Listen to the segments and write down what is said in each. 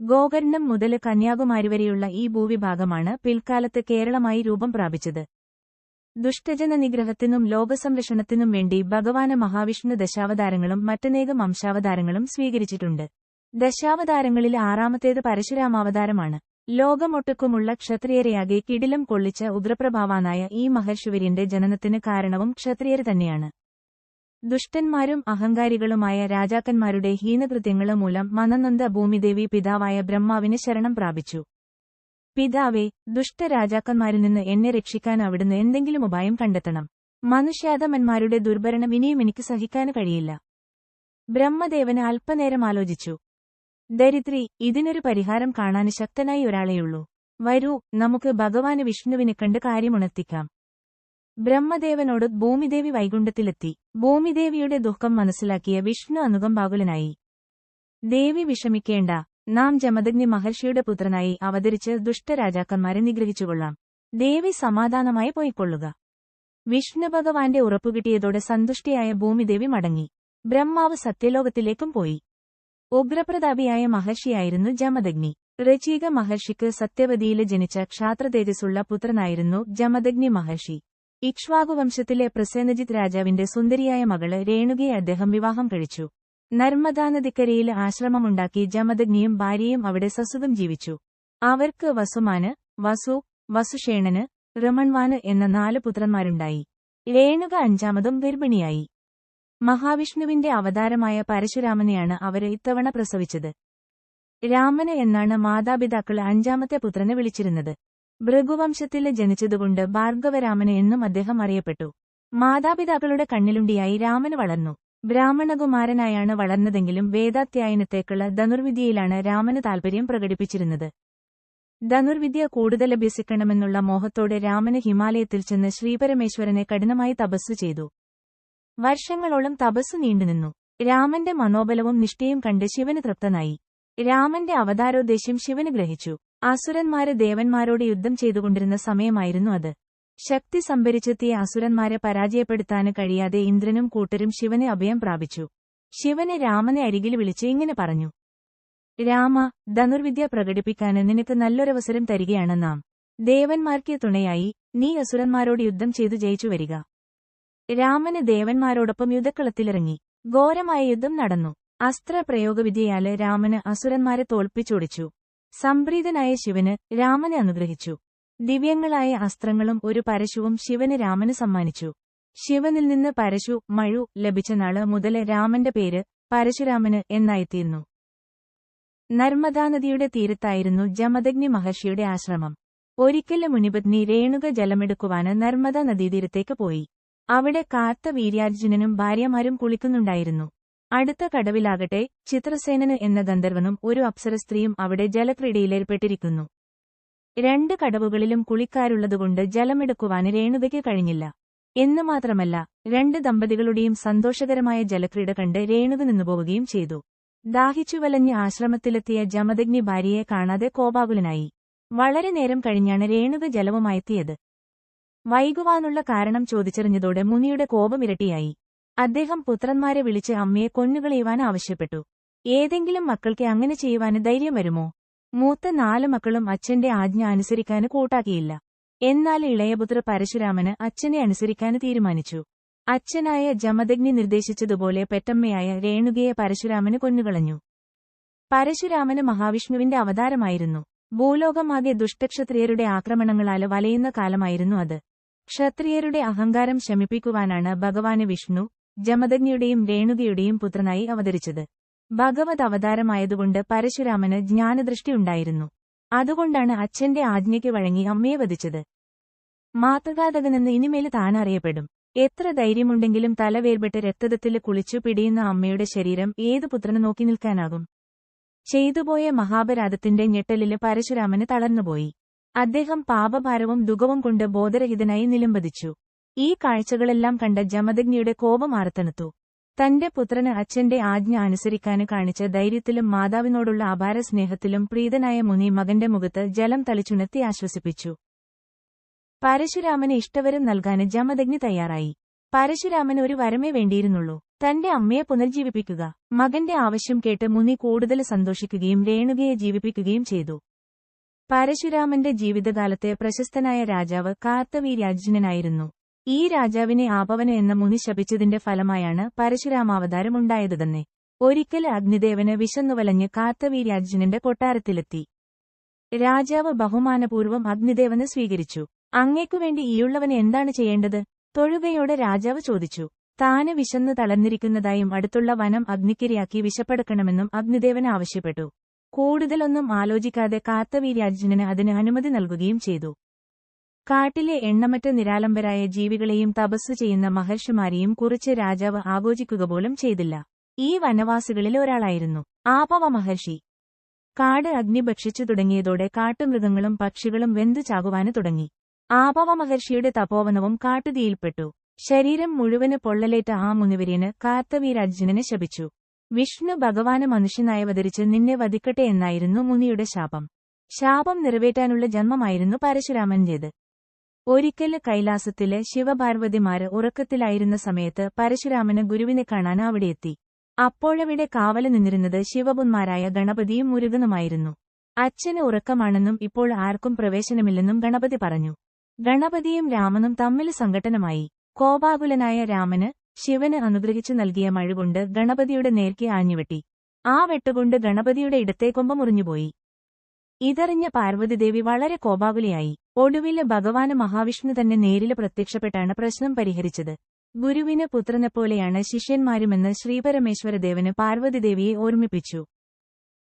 ഗോകർണം മുതൽ കന്യാകുമാരി വരെയുള്ള ഈ ഭൂവിഭാഗമാണ് പിൽക്കാലത്ത് കേരളമായി രൂപം പ്രാപിച്ചത്. ദുഷ്ടജന നിഗ്രഹത്തിനും ലോകസംരക്ഷണത്തിനും വേണ്ടി ഭഗവാന് മഹാവിഷ്ണു ദശാവതാരങ്ങളും മറ്റനേകം അംശാവതാരങ്ങളും സ്വീകരിച്ചിട്ടുണ്ട്. ദശാവതാരങ്ങളിൽ ആറാമത്തേത് പരശുരാമാവതാരമാണ്. ലോകമൊട്ടുക്കുമുള്ള ക്ഷത്രിയരെയാകെ കിടിലം കൊള്ളിച്ച ഉഗ്രപ്രഭാവാനായ ഈ മഹർഷിവര്യന്റെ ജനനത്തിന് കാരണവും ക്ഷത്രിയർ തന്നെയാണ്. ദുഷ്ടന്മാരും അഹങ്കാരികളുമായ രാജാക്കന്മാരുടെ ഹീനകൃത്യങ്ങൾ മൂലം മനനന്ദ ഭൂമിദേവി പിതാവായ ബ്രഹ്മാവിന് ശരണം പ്രാപിച്ചു. പിതാവേ ദുഷ്ടരാജാക്കന്മാരിൽ നിന്ന് എന്നെ രക്ഷിക്കാൻ അവിടുന്ന് എന്തെങ്കിലും ഉപായം കണ്ടെത്തണം. മനുഷ്യാതമന്മാരുടെ ദുർഭരണം ഇനിയും എനിക്ക് സഹിക്കാൻ കഴിയില്ല. ബ്രഹ്മദേവന് അല്പനേരം ആലോചിച്ചു. ദരിദ്രി ഇതിനൊരു പരിഹാരം കാണാൻ ശക്തനായി ഒരാളെയുള്ളൂ. വരൂ നമുക്ക് ഭഗവാന് വിഷ്ണുവിനെ കണ്ട് കാര്യമുണർത്തിക്കാം. ബ്രഹ്മദേവനോട് ഭൂമിദേവി വൈകുണ്ഠത്തിലെത്തി. ഭൂമിദേവിയുടെ ദുഃഖം മനസ്സിലാക്കിയ വിഷ്ണു അനുകമ്പാകുലനായി. ദേവി വിഷമിക്കേണ്ട നാം ജമദഗ്നി മഹർഷിയുടെ പുത്രനായി അവതരിച്ച് ദുഷ്ടരാജാക്കന്മാരെ നിഗ്രഹിച്ചുകൊള്ളാം. ദേവി സമാധാനമായി പോയിക്കൊള്ളുക. വിഷ്ണു ഭഗവാന്റെ ഉറപ്പുകിട്ടിയതോടെ സന്തുഷ്ടിയായ ഭൂമിദേവി മടങ്ങി. ബ്രഹ്മാവ് സത്യലോകത്തിലേക്കും പോയി. ഉഗ്രപ്രതാപിയായ മഹർഷിയായിരുന്നു ജമദഗ്നി. ഋചീക മഹർഷിക്ക് സത്യവതിയിൽ ജനിച്ച ക്ഷാത്രതേജസ്സുള്ള പുത്രനായിരുന്നു ജമദഗ്നി മഹർഷി. ഇക്ഷ്വാകുവംശത്തിലെ പ്രസേനജിത് രാജാവിന്റെ സുന്ദരിയായ മകൾ രേണുകയെ അദ്ദേഹം വിവാഹം കഴിച്ചു. നർമ്മദാനദിക്കരയിൽ ആശ്രമമുണ്ടാക്കി ജമദഗ്നിയും ഭാര്യയും അവിടെ സസുഖം ജീവിച്ചു. അവർക്ക് വസുമാന് വസു വസുഷേണന് രമൺവാന് എന്ന നാല് പുത്രന്മാരുണ്ടായി. രേണുക അഞ്ചാമതും ഗർഭിണിയായി. മഹാവിഷ്ണുവിന്റെ അവതാരമായ പരശുരാമനെയാണ് അവർ ഇത്തവണ പ്രസവിച്ചത്. രാമന് എന്നാണ് മാതാപിതാക്കൾ അഞ്ചാമത്തെ പുത്രനെ വിളിച്ചിരുന്നത്. ഭൃഗുവംശത്തിൽ ജനിച്ചതുകൊണ്ട് ഭാർഗവരാമന് എന്നും അദ്ദേഹം അറിയപ്പെട്ടു. മാതാപിതാക്കളുടെ കണ്ണിലുണ്ടിയായി രാമന് വളർന്നു. ബ്രാഹ്മണകുമാരനായാണ് വളർന്നതെങ്കിലും വേദാധ്യായനത്തേക്കുള്ള ധനുർവിദ്യയിലാണ് രാമന് താൽപര്യം പ്രകടിപ്പിച്ചിരുന്നത്. ധനുർവിദ്യ കൂടുതൽ അഭ്യസിക്കണമെന്നുള്ള മോഹത്തോടെ രാമന് ഹിമാലയത്തിൽ ചെന്ന് ശ്രീപരമേശ്വരനെ കഠിനമായി തപസ് ചെയ്തു. വർഷങ്ങളോളം തപസ് നീണ്ടുനിന്നു. രാമന്റെ മനോബലവും നിഷ്ഠയും കണ്ട് ശിവന് തൃപ്തനായി. രാമന്റെ അവതാരോദ്ദേശ്യം ശിവന് ഗ്രഹിച്ചു. അസുരന്മാരെ ദേവന്മാരോട് യുദ്ധം ചെയ്തുകൊണ്ടിരുന്ന സമയമായിരുന്നു അത്. ശക്തി സംഭരിച്ചെത്തിയ അസുരന്മാരെ പരാജയപ്പെടുത്താന് കഴിയാതെ ഇന്ദ്രനും കൂട്ടരും ശിവനെ അഭയം പ്രാപിച്ചു. ശിവനെ രാമനെ അരികിൽ വിളിച്ച് ഇങ്ങനെ പറഞ്ഞു. രാമ ധനുർവിദ്യ പ്രകടിപ്പിക്കാന് നിനക്ക് നല്ലൊരവസരം തരികയാണ് നാം. ദേവന്മാർക്ക് തുണയായി നീ അസുരന്മാരോട് യുദ്ധം ചെയ്തു ജയിച്ചു വരിക രാമന് ദേവന്മാരോടൊപ്പം യുദ്ധക്കളത്തിലിറങ്ങി. ഘോരമായ യുദ്ധം നടന്നു. അസ്ത്രപ്രയോഗവിദ്യയാൽ രാമന് അസുരന്മാരെ തോൽപ്പിച്ചോടിച്ചു. സംപ്രീതനായ ശിവന് രാമനെ അനുഗ്രഹിച്ചു. ദിവ്യങ്ങളായ അസ്ത്രങ്ങളും ഒരു പരശുവും ശിവന് രാമന് സമ്മാനിച്ചു. ശിവനിൽ നിന്ന് പരശു മഴു ലഭിച്ച നാൾ മുതൽ രാമന്റെ പേര് പരശുരാമന് എന്നായിത്തീർന്നു. നർമ്മദാനദിയുടെ തീരത്തായിരുന്നു ജമദഗ്നി മഹർഷിയുടെ ആശ്രമം. ഒരിക്കലും മുനിപത്നി രേണുക ജലമെടുക്കുവാന് നർമ്മദ നദീതീരത്തേക്ക് പോയി. അവിടെ കാത്ത വീര്യാർജുനനും ഭാര്യമാരും കുളിക്കുന്നുണ്ടായിരുന്നു. അടുത്ത കടവിലാകട്ടെ ചിത്രസേനന് എന്ന ഗന്ധർവനും ഒരു അപ്സര സ്ത്രീയും അവിടെ ജലക്രീഡയിലേർപ്പെട്ടിരിക്കുന്നു. രണ്ട് കടവുകളിലും കുളിക്കാരുള്ളതുകൊണ്ട് ജലമെടുക്കുവാന് രേണുകയ്ക്ക് കഴിഞ്ഞില്ല. എന്നു മാത്രമല്ല രണ്ട് ദമ്പതികളുടെയും സന്തോഷകരമായ ജലക്രീഡ കണ്ട് രേണുക നിന്നുപോവുകയും ചെയ്തു. ദാഹിച്ചു വലഞ്ഞ് ആശ്രമത്തിലെത്തിയ ജമദഗ്നി ഭാര്യയെ കാണാതെ കോപാകുലനായി. വളരെ നേരം കഴിഞ്ഞാണ് രേണുക ജലവുമായെത്തിയത്. വൈകുവാനുള്ള കാരണം ചോദിച്ചറിഞ്ഞതോടെ മുനിയുടെ കോപം ഇരട്ടിയായി അദ്ദേഹം പുത്രന്മാരെ വിളിച്ച് അമ്മയെ കൊന്നുകളയുവാൻ ആവശ്യപ്പെട്ടു. ഏതെങ്കിലും മക്കൾക്ക് അങ്ങനെ ചെയ്യുവാന് ധൈര്യം വരുമോ? മൂത്ത നാല് മക്കളും അച്ഛന്റെ ആജ്ഞ അനുസരിക്കാന് കൂട്ടാക്കിയില്ല. എന്നാൽ ഇളയപുത്ര പരശുരാമന് അച്ഛനെ അനുസരിക്കാൻ തീരുമാനിച്ചു. അച്ഛനായ ജമദഗ്നി നിർദ്ദേശിച്ചതുപോലെ പെറ്റമ്മയായ രേണുകയെ പരശുരാമന് കൊന്നുകളഞ്ഞു. പരശുരാമന് മഹാവിഷ്ണുവിന്റെ അവതാരമായിരുന്നു. ഭൂലോകമാകെ ദുഷ്ടക്ഷത്രിയരുടെ ആക്രമണങ്ങളാൽ വലയുന്ന കാലമായിരുന്നു അത്. ക്ഷത്രിയരുടെ അഹങ്കാരം ശമിപ്പിക്കുവാനാണ് ഭഗവാന് വിഷ്ണു ജമദഗ്നിയുടെയും രേണുകയുടെയും പുത്രനായി അവതരിച്ചത്. ഭഗവത് അവതാരമായതുകൊണ്ട് പരശുരാമന് ജ്ഞാനദൃഷ്ടി ഉണ്ടായിരുന്നു. അതുകൊണ്ടാണ് അച്ഛന്റെ ആജ്ഞയ്ക്ക് വഴങ്ങി അമ്മയെ വധിച്ചത്. മാതൃകാതകനെന്ന് ഇനിമേൽ താൻ അറിയപ്പെടും. എത്ര ധൈര്യമുണ്ടെങ്കിലും തലവേർപെട്ട് രക്തത്തിൽ കുളിച്ചു പിടിയുന്ന അമ്മയുടെ ശരീരം ഏതു പുത്രന് നോക്കി നിൽക്കാനാകും? ചെയ്തുപോയ മഹാപരാധത്തിന്റെ ഞെട്ടലിൽ പരശുരാമന് തളർന്നുപോയി. അദ്ദേഹം പാപഭാരവും ദുഃഖവും കൊണ്ട് ബോധരഹിതനായി നിലംപതിച്ചു. ഈ കാഴ്ചകളെല്ലാം കണ്ട ജമദഗ്നിയുടെ കോപം ആർത്തണുത്തു തന്റെ പുത്രന് അച്ഛന്റെ ആജ്ഞ അനുസരിക്കാന് കാണിച്ച ധൈര്യത്തിലും മാതാവിനോടുള്ള അപാര സ്നേഹത്തിലും പ്രീതനായ മുനി മകന്റെ മുഖത്ത് ജലം തളിച്ചുണർത്തി ആശ്വസിപ്പിച്ചു. പരശുരാമന് ഇഷ്ടവരം നൽകാന് ജമദഗ്നി തയ്യാറായി. പരശുരാമന് ഒരു വരമേ വേണ്ടിയിരുന്നുള്ളൂ. തന്റെ അമ്മയെ പുനർജീവിപ്പിക്കുക മകന്റെ ആവശ്യം കേട്ട് മുനി കൂടുതൽ സന്തോഷിക്കുകയും രേണുകയെ ജീവിപ്പിക്കുകയും ചെയ്തു. പരശുരാമന്റെ ജീവിതകാലത്തെ പ്രശസ്തനായ രാജാവ് കാർത്തവീര്യാർജുനനായിരുന്നു ഈ രാജാവിനെ ആപവന എന്ന മുനി ശപിച്ചതിന്റെ ഫലമായാണ് പരശുരാമാവതാരം ഉണ്ടായത് തന്നെ ഒരിക്കൽ അഗ്നിദേവന് വിശന്നുവലഞ്ഞ് കാർത്തവീരാജനന്റെ കൊട്ടാരത്തിലെത്തി. രാജാവ് ബഹുമാനപൂർവം അഗ്നിദേവന് സ്വീകരിച്ചു. അങ്ങേക്കുവേണ്ടി ഈയുള്ളവന് എന്താണ് ചെയ്യേണ്ടത്? തൊഴുകയോടെ രാജാവ് ചോദിച്ചു. താന് വിശന്നു തളർന്നിരിക്കുന്നതായും അടുത്തുള്ള വനം അഗ്നിക്കിരയാക്കി വിശപ്പെടുക്കണമെന്നും അഗ്നിദേവൻ ആവശ്യപ്പെട്ടു. കൂടുതലൊന്നും ആലോചിക്കാതെ കാർത്തവീരാജനന് അതിന് അനുമതി നൽകുകയും ചെയ്തു. കാട്ടിലെ എണ്ണമറ്റ നിരാലംബരായ ജീവികളെയും തപസ് ചെയ്യുന്ന മഹർഷിമാരെയും കുറിച്ച് രാജാവ് ആഘോഷിക്കുക പോലും ചെയ്തില്ല. ഈ വനവാസികളിൽ ഒരാളായിരുന്നു. ആപവ മഹർഷി. കാട് അഗ്നി ഭക്ഷിച്ചു തുടങ്ങിയതോടെ കാട്ടുമൃഗങ്ങളും പക്ഷികളും വെന്തു ചാകുവാന് തുടങ്ങി. ആപവ മഹർഷിയുടെ തപോവനവും കാട്ടുതീയിൽപ്പെട്ടു. ശരീരം മുഴുവൻ പൊള്ളലേറ്റ ആ മുനിവര്യന് കാർത്തവീരാജ്ജുനനെ ശപിച്ചു. വിഷ്ണു ഭഗവാന് മനുഷ്യനായവതരിച്ച് നിന്നെ വധിക്കട്ടെ എന്നായിരുന്നു മുനിയുടെ ശാപം. ശാപം നിറവേറ്റാനുള്ള ജന്മമായിരുന്നു പരശുരാമന്റേത്. ഒരിക്കൽ കൈലാസത്തിലെ ശിവപാർവതിമാര് ഉറക്കത്തിലായിരുന്ന സമയത്ത് പരശുരാമന് ഗുരുവിനെ കാണാൻ അവിടെയെത്തി. അപ്പോഴവിടെ കാവൽ നിന്നിരുന്നത് ശിവപുന്മാരായ ഗണപതിയും മുരുകനുമായിരുന്നു. അച്ഛന് ഉറക്കമാണെന്നും ഇപ്പോൾ ആർക്കും പ്രവേശനമില്ലെന്നും ഗണപതി പറഞ്ഞു. ഗണപതിയും രാമനും തമ്മിൽ സംഘട്ടനമായി. കോപാകുലനായ രാമന് ശിവന് അനുഗ്രഹിച്ചു നൽകിയ മഴുകൊണ്ട് ഗണപതിയുടെ നേർക്കെ ആഞ്ഞുവെട്ടി. ആ വെട്ടുകൊണ്ട് ഗണപതിയുടെ ഇടത്തെ കൊമ്പ് മുറിഞ്ഞുപോയി. ഇതറിഞ്ഞ പാർവതിദേവി വളരെ കോപാകുലയായി. ഒടുവിൽ ഭഗവാന് മഹാവിഷ്ണു തന്നെ നേരിൽ പ്രത്യക്ഷപ്പെട്ടാണ് പ്രശ്നം പരിഹരിച്ചത്. ഗുരുവിന് പുത്രനെപ്പോലെയാണ് ശിഷ്യന്മാരുമെന്ന് ശ്രീപരമേശ്വരദേവന് പാർവതിദേവിയെ ഓർമ്മിപ്പിച്ചു.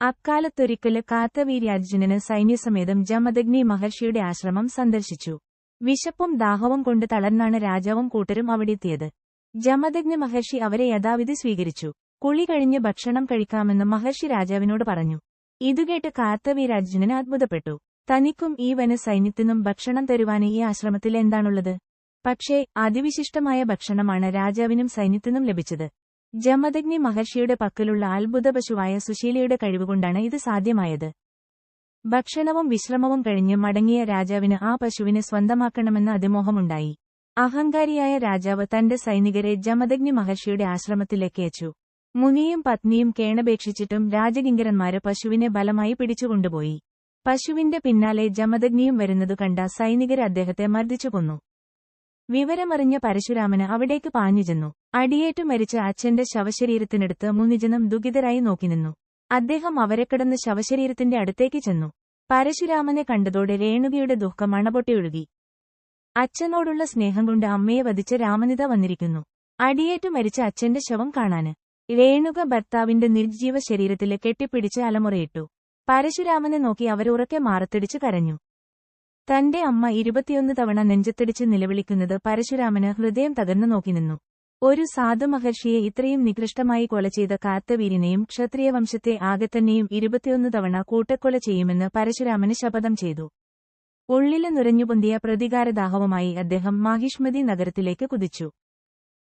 അക്കാലത്തൊരിക്കൽ കാത്തവീര്യാർജുനന് സൈന്യസമേതം ജമദഗ്നി മഹർഷിയുടെ ആശ്രമം സന്ദർശിച്ചു. വിശപ്പും ദാഹവും കൊണ്ട് തളർന്നാണ് രാജാവും കൂട്ടരും അവിടെത്തിയത്. ജമദഗ്നി മഹർഷി അവരെ യഥാവിധി സ്വീകരിച്ചു. കുളി കഴിഞ്ഞ് ഭക്ഷണം കഴിക്കാമെന്ന് മഹർഷി രാജാവിനോട് പറഞ്ഞു. ഇതുകേട്ട് കാർത്തവീരാർജുനന് അത്ഭുതപ്പെട്ടു. തനിക്കും ഈ വന സൈന്യത്തിനും ഭക്ഷണം തരുവാൻ ഈ ആശ്രമത്തിൽ എന്താണുള്ളത്? പക്ഷേ അതിവിശിഷ്ടമായ ഭക്ഷണമാണ് രാജാവിനും സൈന്യത്തിനും ലഭിച്ചത്. ജമദഗ്നി മഹർഷിയുടെ പക്കലുള്ള അത്ഭുത പശുവായ സുശീലയുടെ കഴിവുകൊണ്ടാണ് ഇത് സാധ്യമായത്. ഭക്ഷണവും വിശ്രമവും കഴിഞ്ഞ് മടങ്ങിയ രാജാവിന് ആ പശുവിനെ സ്വന്തമാക്കണമെന്ന അതിമോഹമുണ്ടായി. അഹങ്കാരിയായ രാജാവ് തന്റെ സൈനികരെ ജമദഗ്നി മഹർഷിയുടെ ആശ്രമത്തിലേക്ക് അയച്ചു. മുനിയും പത്നിയും കേണപേക്ഷിച്ചിട്ടും രാജകിങ്കരന്മാര് പശുവിനെ ബലമായി പിടിച്ചുകൊണ്ടുപോയി. പശുവിന്റെ പിന്നാലെ ജമദഗ്നിയും വരുന്നതു കണ്ട സൈനികർ അദ്ദേഹത്തെ മർദ്ദിച്ചു കൊന്നു. വിവരമറിഞ്ഞ പരശുരാമന് അവിടേക്ക് പാഞ്ഞുചെന്നു അടിയേറ്റു മരിച്ച അച്ഛന്റെ ശവശരീരത്തിനടുത്ത് മുനിജനം ദുഃഖിതരായി നോക്കിനിന്നു അദ്ദേഹം അവരെ കിടന്ന് ശവശരീരത്തിന്റെ അടുത്തേക്ക് ചെന്നു. പരശുരാമനെ കണ്ടതോടെ രേണുകയുടെ ദുഃഖം അണപൊട്ടിയൊഴുകി. അച്ഛനോടുള്ള സ്നേഹം കൊണ്ട് അമ്മയെ വധിച്ച രാമനിത വന്നിരിക്കുന്നു. അടിയേറ്റു മരിച്ച അച്ഛന്റെ ശവം കാണാന്. രേണുക ഭർത്താവിന്റെ നിർജീവ ശരീരത്തിലെ കെട്ടിപ്പിടിച്ച് അലമുറയിട്ടു. പരശുരാമനെ നോക്കി അവരുറക്കെ മാറത്തിടിച്ചു കരഞ്ഞു. തന്റെ അമ്മ ഇരുപത്തിയൊന്ന് തവണ നെഞ്ചത്തിടിച്ച് നിലവിളിക്കുന്നത് പരശുരാമന് ഹൃദയം തകർന്നു നോക്കി നിന്നു. ഒരു സാധു മഹർഷിയെ ഇത്രയും നികൃഷ്ടമായി കൊല ചെയ്ത കാത്തവീരിനെയും ക്ഷത്രിയവംശത്തെ ആകെത്തന്നെയും ഇരുപത്തിയൊന്ന് തവണ കൂട്ടക്കൊല ചെയ്യുമെന്ന് പരശുരാമന് ശപഥം ചെയ്തു. ഉള്ളിൽ നുരഞ്ഞുപൊന്തിയ പ്രതികാരദാഹവുമായി അദ്ദേഹം മാഹിഷ്മതി നഗരത്തിലേക്ക് കുതിച്ചു.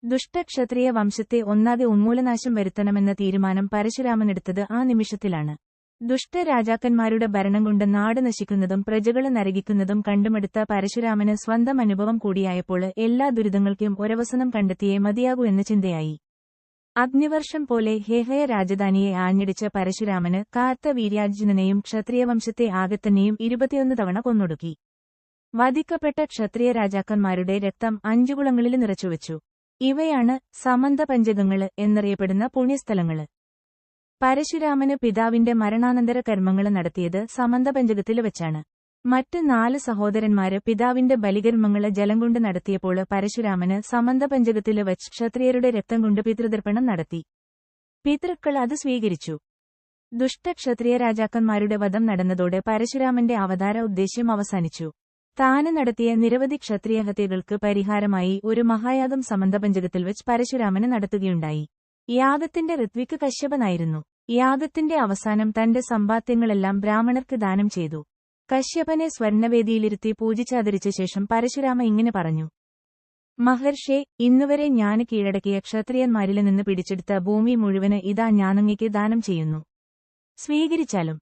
ദുഷ്ടക്ഷത്രിയ വംശത്തെ ഒന്നാകെ ഉന്മൂലനാശം വരുത്തണമെന്ന തീരുമാനം പരശുരാമനെടുത്തത് ആ നിമിഷത്തിലാണ്. ദുഷ്ടരാജാക്കന്മാരുടെ ഭരണം കൊണ്ട് നാട് നശിക്കുന്നതും പ്രജകളെ നരകിക്കുന്നതും കണ്ടുമെടുത്ത പരശുരാമന് സ്വന്തം അനുഭവം കൂടിയായപ്പോൾ എല്ലാ ദുരിതങ്ങൾക്കും ഒരവസനം കണ്ടെത്തിയേ മതിയാകൂ എന്ന ചിന്തയായി. അഗ്നിവർഷം പോലെ ഹേഹയ രാജധാനിയെ ആഞ്ഞടിച്ച പരശുരാമന് കാത്ത വീര്യാർജുനനെയും ക്ഷത്രിയവംശത്തെ ആകത്തന്നെയും ഇരുപത്തിയൊന്ന് തവണ കൊന്നൊടുക്കി. വധിക്കപ്പെട്ട ക്ഷത്രിയ രാജാക്കന്മാരുടെ രക്തം അഞ്ചുകുളങ്ങളിൽ നിറച്ചുവച്ചു. ഇവയാണ് സമന്ത പഞ്ചകങ്ങൾ എന്നറിയപ്പെടുന്ന പുണ്യസ്ഥലങ്ങൾ. പരശുരാമന് പിതാവിന്റെ മരണാനന്തര കർമ്മങ്ങൾ നടത്തിയത് സമന്തപഞ്ചകത്തിൽ വെച്ചാണ്. മറ്റ് നാല് സഹോദരന്മാര് പിതാവിന്റെ ബലികർമ്മങ്ങൾ ജലം കൊണ്ട് നടത്തിയപ്പോൾ പരശുരാമന് സമന്തപഞ്ചകത്തിൽ വച്ച് ക്ഷത്രിയരുടെ രക്തം കൊണ്ട് പിതൃതർപ്പണം നടത്തി. പിതൃക്കൾ അത് സ്വീകരിച്ചു. ദുഷ്ടക്ഷത്രിയ രാജാക്കന്മാരുടെ വധം നടന്നതോടെ പരശുരാമന്റെ അവതാര ഉദ്ദേശ്യം അവസാനിച്ചു. താന് നടത്തിയ നിരവധി ക്ഷത്രിയഹത്യകൾക്ക് പരിഹാരമായി ഒരു മഹായാഗം സമന്തപഞ്ചകത്തിൽ വെച്ച് പരശുരാമന് നടത്തുകയുണ്ടായി. യാഗത്തിന്റെ ഋത്വിക്ക് കശ്യപനായിരുന്നു. യാഗത്തിന്റെ അവസാനം തന്റെ സമ്പാദ്യങ്ങളെല്ലാം ബ്രാഹ്മണർക്ക് ദാനം ചെയ്തു. കശ്യപനെ സ്വർണവേദിയിലിരുത്തി പൂജിച്ചാദരിച്ച ശേഷം പരശുരാമ ഇങ്ങനെ പറഞ്ഞു. മഹർഷേ ഇന്നുവരെ ഞാൻ കീഴടക്കിയ ക്ഷത്രിയന്മാരിൽ നിന്ന് പിടിച്ചെടുത്ത ഭൂമി മുഴുവൻ ഇതാ ഞാനങ്ങയ്ക്ക് ദാനം ചെയ്യുന്നു. സ്വീകരിച്ചാലും.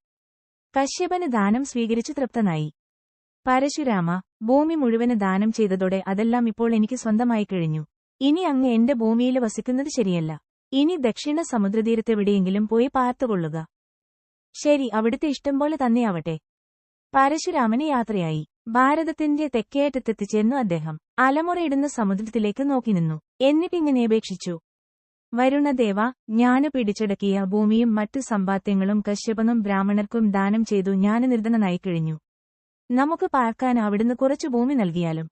കശ്യപന് ദാനം സ്വീകരിച്ചു തൃപ്തനായി. പരശുരാമ ഭൂമി മുഴുവൻ ദാനം ചെയ്തതോടെ അതെല്ലാം ഇപ്പോൾ എനിക്ക് സ്വന്തമായി കഴിഞ്ഞു. ഇനി അങ്ങ് എന്റെ ഭൂമിയിൽ വസിക്കുന്നത് ശരിയല്ല. ഇനി ദക്ഷിണ സമുദ്രതീരത്തെവിടെയെങ്കിലും പോയി പാർത്തുകൊള്ളുക ശരി അവിടുത്തെ ഇഷ്ടം പോലെ തന്നെയാവട്ടെ. പരശുരാമന് യാത്രയായി. ഭാരതത്തിന്റെ തെക്കേയറ്റത്തെത്തിച്ചേർന്നു അദ്ദേഹം. അലമുറയിടുന്ന സമുദ്രത്തിലേക്ക് നോക്കി നിന്നു. എന്നിട്ടിങ്ങനെ അപേക്ഷിച്ചു. വരുണദേവ ഞാൻ പിടിച്ചടക്കിയ ഭൂമിയും മറ്റു സമ്പാദ്യങ്ങളും കശ്യപനും ബ്രാഹ്മണർക്കും ദാനം ചെയ്തു ഞാൻ നിർധനനായി കഴിഞ്ഞു. നമുക്ക് പാർക്കാൻ അവിടുന്ന് കുറച്ചു ഭൂമി നൽകിയാലും.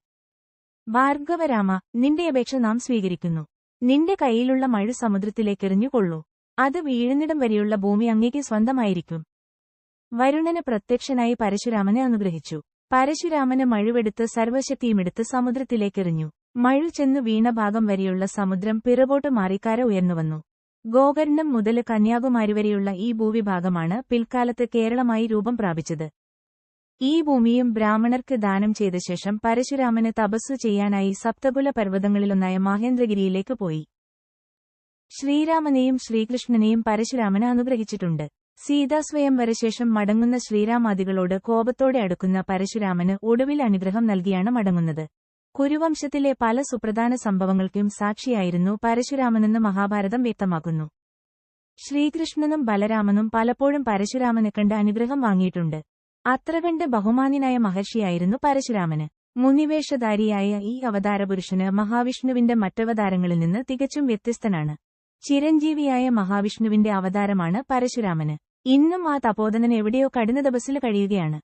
ഭാർഗവരാമ നിന്റെ അപേക്ഷ നാം സ്വീകരിക്കുന്നു. നിന്റെ കയ്യിലുള്ള മഴ സമുദ്രത്തിലേക്കെറിഞ്ഞുകൊള്ളൂ അത് വീഴുന്നിടം വരെയുള്ള ഭൂമി അങ്ങേക്ക് സ്വന്തമായിരിക്കും. വരുണന് പ്രത്യക്ഷനായി പരശുരാമനെ അനുഗ്രഹിച്ചു. പരശുരാമന് മഴുവെടുത്ത് സർവശക്തിയുമെടുത്ത് സമുദ്രത്തിലേക്കെറിഞ്ഞു മഴു ചെന്നു വീണ ഭാഗം വരെയുള്ള സമുദ്രം പിറകോട്ട് മാറിക്കാര ഉയർന്നുവന്നു ഗോകർണം മുതൽ കന്യാകുമാരി വരെയുള്ള ഈ ഭൂവിഭാഗമാണ് പിൽക്കാലത്ത് കേരളമായി രൂപം പ്രാപിച്ചത്. ഈ ഭൂമിയും ബ്രാഹ്മണർക്ക് ദാനം ചെയ്ത ശേഷം പരശുരാമന് തപസ്സു ചെയ്യാനായി സപ്തകുല പർവതങ്ങളിലൊന്നായ മഹേന്ദ്രഗിരിയിലേക്ക് പോയി. ശ്രീരാമനെയും ശ്രീകൃഷ്ണനെയും പരശുരാമന് അനുഗ്രഹിച്ചിട്ടുണ്ട്. സീതാസ്വയംവര ശേഷം മടങ്ങുന്ന ശ്രീരാമാദികളോട് കോപത്തോടെ അടുക്കുന്ന പരശുരാമന് ഒടുവിൽ അനുഗ്രഹം നൽകിയാണ് മടങ്ങുന്നത്. കുരുവംശത്തിലെ പല സുപ്രധാന സംഭവങ്ങൾക്കും സാക്ഷിയായിരുന്നു പരശുരാമനെന്ന് മഹാഭാരതം വ്യക്തമാക്കുന്നു. ശ്രീകൃഷ്ണനും ബലരാമനും പലപ്പോഴും പരശുരാമനെ കണ്ട് അനുഗ്രഹം വാങ്ങിയിട്ടുണ്ട്. അത്ര കണ്ട് ബഹുമാന്യനായ മഹർഷിയായിരുന്നു പരശുരാമന്. മുനിവേഷധാരിയായ ഈ അവതാരപുരുഷന് മഹാവിഷ്ണുവിന്റെ മറ്റവതാരങ്ങളിൽ നിന്ന് തികച്ചും വ്യത്യസ്തനാണ്. ചിരഞ്ജീവിയായ മഹാവിഷ്ണുവിന്റെ അവതാരമാണ് പരശുരാമന്. ഇന്നും ആ തപോധനൻ എവിടെയോ കഠിന തപസ്സിൽ കഴിയുകയാണ്.